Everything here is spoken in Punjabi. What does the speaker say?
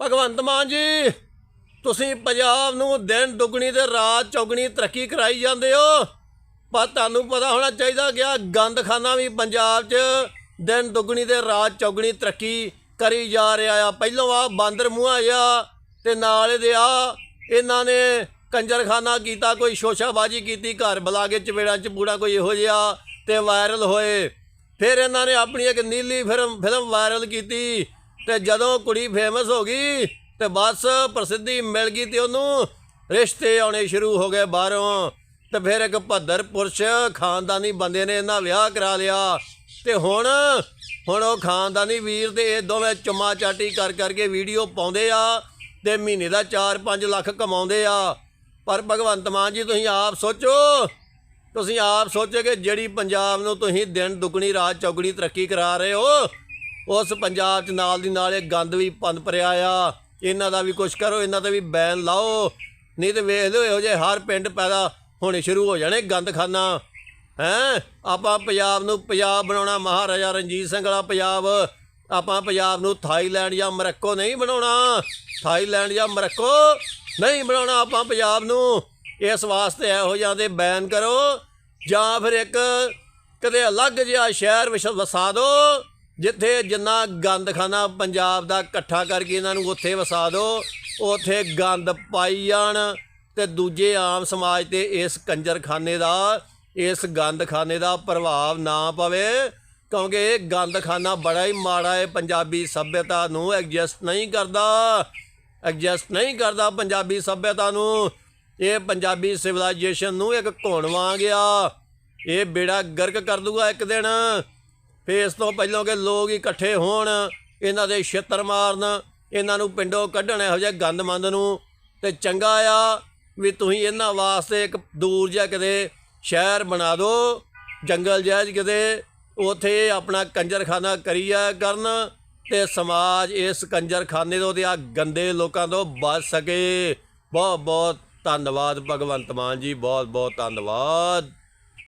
ਭਗਵੰਤ ਮਾਨ ਜੀ, ਤੁਸੀਂ ਪੰਜਾਬ ਨੂੰ ਦਿਨ ਦੁੱਗਣੀ ਤੇ ਰਾਤ ਚੌਗਣੀ ਤਰੱਕੀ ਕਰਾਈ ਜਾਂਦੇ ਹੋ। ਪਰ ਤੁਹਾਨੂੰ ਪਤਾ ਹੋਣਾ ਚਾਹੀਦਾ ਕਿ ਆ ਗੰਦਖਾਨਾ ਵੀ ਪੰਜਾਬ 'ਚ ਦਿਨ ਦੁੱਗਣੀ ਤੇ ਰਾਤ ਚੌਗਣੀ ਤਰੱਕੀ ਕਰੀ ਜਾ ਰਿਹਾ ਆ। ਪਹਿਲੋਂ ਆ ਬਾਂਦਰ ਮੂੰਹਾਂ ਆ ਤੇ ਨਾਲ ਇਹਦੇ ਆ, ਇਹਨਾਂ ਨੇ ਕੰਜਰਖਾਨਾ ਕੀਤਾ, ਕੋਈ ਸ਼ੋਸ਼ਾਬਾਜੀ ਕੀਤੀ, ਘਰ ਬੁਲਾ ਕੇ ਚਪੇੜਾਂ ਚ ਪੂੜਾ ਕੋਈ ਇਹੋ ਜਿਹਾ ਤੇ ਵਾਇਰਲ ਹੋਏ। ਫਿਰ ਇਹਨਾਂ ਨੇ ਆਪਣੀ ਇੱਕ ਨੀਲੀ ਫਿਲਮ ਫਿਲਮ ਵਾਇਰਲ ਕੀਤੀ। ਤੇ ਜਦੋਂ ਕੁੜੀ ਫੇਮਸ ਹੋ ਗਈ ਤੇ ਬਸ ਪ੍ਰਸਿੱਧੀ ਮਿਲ ਗਈ ਤੇ ਉਹਨੂੰ ਰਿਸ਼ਤੇ ਆਉਣੇ ਸ਼ੁਰੂ ਹੋ ਗਏ ਬਾਹਰੋਂ। ਤੇ ਫਿਰ ਇੱਕ ਭੱਦਰ ਪੁਰਸ਼ ਖਾਨਦਾਨੀ ਬੰਦੇ ਨੇ ਇਹਨਾਂ ਵਿਆਹ ਕਰਾ ਲਿਆ। ਤੇ ਹੁਣ ਹੁਣ ਉਹ ਖਾਨਦਾਨੀ ਵੀਰ ਤੇ ਇਹ ਦੋਵੇਂ ਚੁੰਮਾ ਚਾਟੀ ਕਰ ਕਰਕੇ ਵੀਡੀਓ ਪਾਉਂਦੇ ਆ ਤੇ ਮਹੀਨੇ ਦਾ 4-5 ਲੱਖ ਕਮਾਉਂਦੇ ਆ। ਪਰ ਭਗਵੰਤ ਮਾਨ ਜੀ, ਤੁਸੀਂ ਆਪ ਸੋਚੋ, ਤੁਸੀਂ ਆਪ ਸੋਚੋ ਕਿ ਜਿਹੜੀ ਪੰਜਾਬ ਨੂੰ ਤੁਸੀਂ ਦਿਨ ਦੁੱਗਣੀ, ਰਾਤ ਚੌਗਣੀ ਤਰੱਕੀ ਕਰਾ ਰਹੇ ਹੋ ਉਸ ਪੰਜਾਬ 'ਚ ਨਾਲ ਦੀ ਨਾਲ ਇਹ ਗੰਦ ਵੀ ਪੰਦ ਭਰਿਆ ਆ। ਇਹਨਾਂ ਦਾ ਵੀ ਕੁਛ ਕਰੋ, ਇਹਨਾਂ ਤੇ ਵੀ ਬੈਨ ਲਾਓ। ਨਹੀਂ ਤੇ ਵੇਖ ਲਿਓ, ਇਹੋ ਜਿਹੇ ਹਰ ਪਿੰਡ ਪੈਦਾ ਹੋਣੇ ਸ਼ੁਰੂ ਹੋ ਜਾਣੇ ਗੰਦਖਾਨਾ। ਹੈਂ? ਆਪਾਂ ਪੰਜਾਬ ਨੂੰ ਪੰਜਾਬ ਬਣਾਉਣਾ, ਮਹਾਰਾਜਾ ਰਣਜੀਤ ਸਿੰਘ ਵਾਲਾ ਪੰਜਾਬ। ਆਪਾਂ ਪੰਜਾਬ ਨੂੰ ਥਾਈਲੈਂਡ ਜਾਂ ਮਰੱਕੋ ਨਹੀਂ ਬਣਾਉਣਾ। ਥਾਈਲੈਂਡ ਜਾਂ ਮਰੱਕੋ ਨਹੀਂ ਬਣਾਉਣਾ ਆਪਾਂ ਪੰਜਾਬ ਨੂੰ। ਇਸ ਵਾਸਤੇ ਇਹੋ ਜਿਹਾਂ ਦੇ ਬੈਨ ਕਰੋ। ਜਾਂ ਫਿਰ ਇੱਕ ਕਦੇ ਅਲੱਗ ਜਿਹਾ ਸ਼ਹਿਰ ਵਿੱਚ ਵਸਾ ਦਿਓ। ਜਿੱਥੇ ਜਿੰਨਾ ਗੰਦਖਾਨਾ ਪੰਜਾਬ ਦਾ ਇਕੱਠਾ ਕਰਕੇ ਇਹਨਾਂ ਨੂੰ ਉੱਥੇ ਵਸਾ ਦਿਓ ਉੱਥੇ ਗੰਦ ਪਾਈ ਜਾਣ ਤੇ ਦੂਜੇ ਆਮ ਸਮਾਜ ਤੇ ਇਸ ਕੰਜਰਖਾਨੇ ਦਾ, ਇਸ ਗੰਦਖਾਨੇ ਦਾ ਪ੍ਰਭਾਵ ਨਾ ਪਵੇ, ਕਿਉਂਕਿ ਇਹ ਗੰਦਖਾਨਾ ਬੜਾ ਹੀ ਮਾੜਾ ਹੈ, ਪੰਜਾਬੀ ਸੱਭਿਅਤਾ ਨੂੰ ਐਡਜਸਟ ਨਹੀਂ ਕਰਦਾ, ਐਡਜਸਟ ਨਹੀਂ ਕਰਦਾ ਪੰਜਾਬੀ ਸੱਭਿਅਤਾ ਨੂੰ। ਇਹ ਪੰਜਾਬੀ ਸਿਵਲਾਈਜੇਸ਼ਨ ਨੂੰ ਇੱਕ ਘੁਣ ਵਾਂਗ ਆ। ਇਹ ਬੇੜਾ ਗਰਕ ਕਰ ਦੂਗਾ ਇੱਕ ਦਿਨ। ਫੇਰ ਇਸ ਤੋਂ ਪਹਿਲਾਂ ਕਿ ਲੋਕ ਇਕੱਠੇ ਹੋਣ, ਇਹਨਾਂ ਦੇ ਛਿੱਤਰ ਮਾਰਨ, ਇਹਨਾਂ ਨੂੰ ਪਿੰਡੋਂ ਕੱਢਣ, ਇਹੋ ਜਿਹੇ ਗੰਦਮੰਦ ਨੂੰ। ਤੇ ਚੰਗਾ ਆ ਵੀ ਤੁਸੀਂ ਇਹਨਾਂ ਵਾਸਤੇ ਇੱਕ ਦੂਰ ਜਿਹਾ ਕਿਤੇ ਸ਼ਹਿਰ ਬਣਾ ਦਿਓ, ਜੰਗਲ ਜਿਹਾ 'ਚ ਕਿਤੇ। ਉਥੇ ਆਪਣਾ ਕੰਜਰਖਾਨਾ ਕਰੀਆ ਕਰਨ ਤੇ ਸਮਾਜ ਇਸ ਕੰਜਰਖਾਨੇ ਤੋਂ ਤੇ ਆ ਗੰਦੇ ਲੋਕਾਂ ਤੋਂ ਬਚ ਸਕੇ। ਬਹੁਤ ਬਹੁਤ ਧੰਨਵਾਦ ਭਗਵੰਤ ਮਾਨ ਜੀ ਬਹੁਤ ਬਹੁਤ ਧੰਨਵਾਦ।